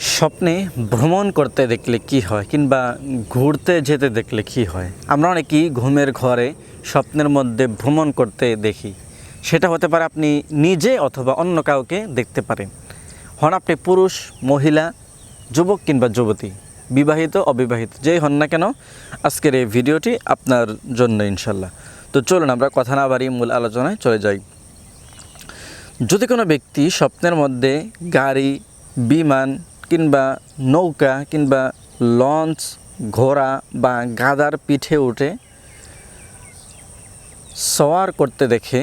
স্বপ্নে ভ্রমণ করতে দেখলে কি হয় কিংবা ঘুরতে যেতে দেখলে কি হয়? আমরা অনেকেই ঘুমের ঘরে স্বপ্নের মধ্যে ভ্রমণ করতে দেখি। সেটা হতে পারে আপনি নিজে অথবা অন্য কাউকে দেখতে পারেন। হন আপনি পুরুষ, মহিলা, যুবক কিংবা যুবতী, বিবাহিত, অবিবাহিত, যেই হন না কেন, আজকের এই ভিডিওটি আপনার জন্য ইনশাল্লাহ তো চলুন আমরা কথা না বাড়ি মূল আলোচনায় চলে যাই। যদি কোনো ব্যক্তি স্বপ্নের মধ্যে গাড়ি, বিমান কিংবা নৌকা কিংবা লঞ্চ, ঘোড়া বা গাদার পিঠে উঠে সওয়ার করতে দেখে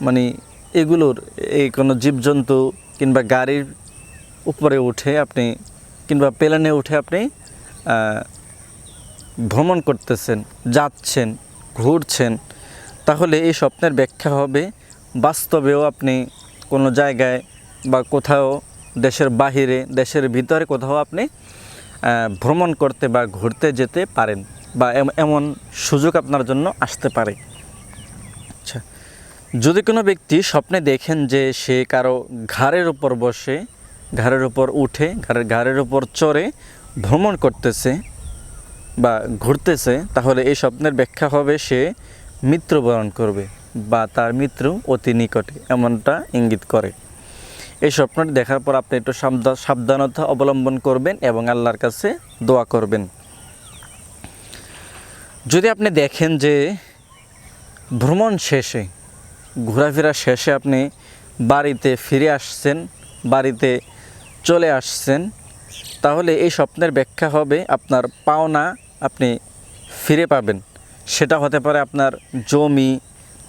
মানে এগুলোর এই কোনো জীবজন্তু কিংবা গাড়ির উপরে উঠে আপনি কিংবা প্লেনে উঠে আপনি ভ্রমণ করতেছেন, যাচ্ছেন, ঘুরছেন, তাহলে এই স্বপ্নের ব্যাখ্যা হবে বাস্তবেও আপনি কোনো জায়গায় বা কোথাও দেশের বাহিরে, দেশের ভিতরে কোথাও আপনি ভ্রমণ করতে বা ঘুরতে যেতে পারেন বা এম- এমন সুযোগ আপনার জন্য আসতে পারে। আচ্ছা যদি কোনো ব্যক্তি স্বপ্নে দেখেন যে সে কারও ঘাড়ের উপর বসে, ঘাড়ের উপর উঠে, ঘাড়ের ঘাড়ের উপর চড়ে ভ্রমণ করতেছে বা ঘুরতেছে, তাহলে এই স্বপ্নের ব্যাখ্যা হবে সে মৃত্যুবরণ করবে বা তার মৃত্যু অতি নিকটে, এমনটা ইঙ্গিত করে। এই স্বপ্নটি দেখার পর আপনি একটু সাবধা- সাবধানতা অবলম্বন করবেন এবং আল্লাহর কাছে দোয়া করবেন। যদি আপনি দেখেন যে ভ্রমণ শেষে, ঘোরাফেরা শেষে আপনি বাড়িতে ফিরে আসছেন, বাড়িতে চলে আসছেন, তাহলে এই স্বপ্নের ব্যাখ্যা হবে আপনার পাওনা আপনি ফিরে পাবেন। সেটা হতে পারে আপনার জমি,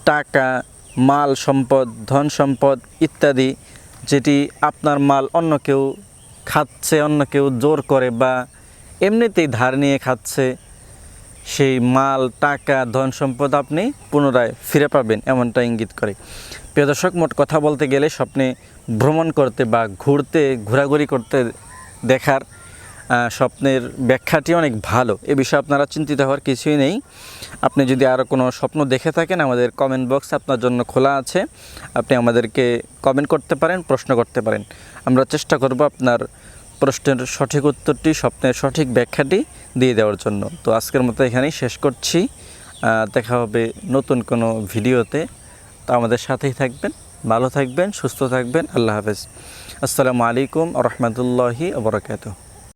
টাকা, মাল সম্পদ, ধন সম্পদ ইত্যাদি যেটি আপনার মাল অন্য কেউ খাচ্ছে, অন্য কেউ জোর করে বা এমনিতেই ধার নিয়ে খাচ্ছে, সেই মাল, টাকা, ধন সম্পদ আপনি পুনরায় ফিরে পাবেন এমনটা ইঙ্গিত করে। প্রিয় দর্শক, মোট কথা বলতে গেলে স্বপ্নে ভ্রমণ করতে বা ঘুরতে, ঘোরাঘুরি করতে দেখার স্বপ্নের ব্যাখ্যাটি অনেক ভালো। এ বিষয়ে আপনারা চিন্তিত হওয়ার কিছুই নেই। আপনি যদি আরও কোনো স্বপ্ন দেখে থাকেন, আমাদের কমেন্ট বক্স আপনার জন্য খোলা আছে। আপনি আমাদেরকে কমেন্ট করতে পারেন, প্রশ্ন করতে পারেন। আমরা চেষ্টা করব আপনার প্রশ্নের সঠিক উত্তরটি, স্বপ্নের সঠিক ব্যাখ্যাটি দিয়ে দেওয়ার জন্য। তো আজকের মতো এখানেই শেষ করছি। দেখা হবে নতুন কোনো ভিডিওতে। তো আমাদের সাথেই থাকবেন, ভালো থাকবেন, সুস্থ থাকবেন। আল্লাহ হাফেজ। আসসালামু আলাইকুম রহমতুল্লাহি আবরকাত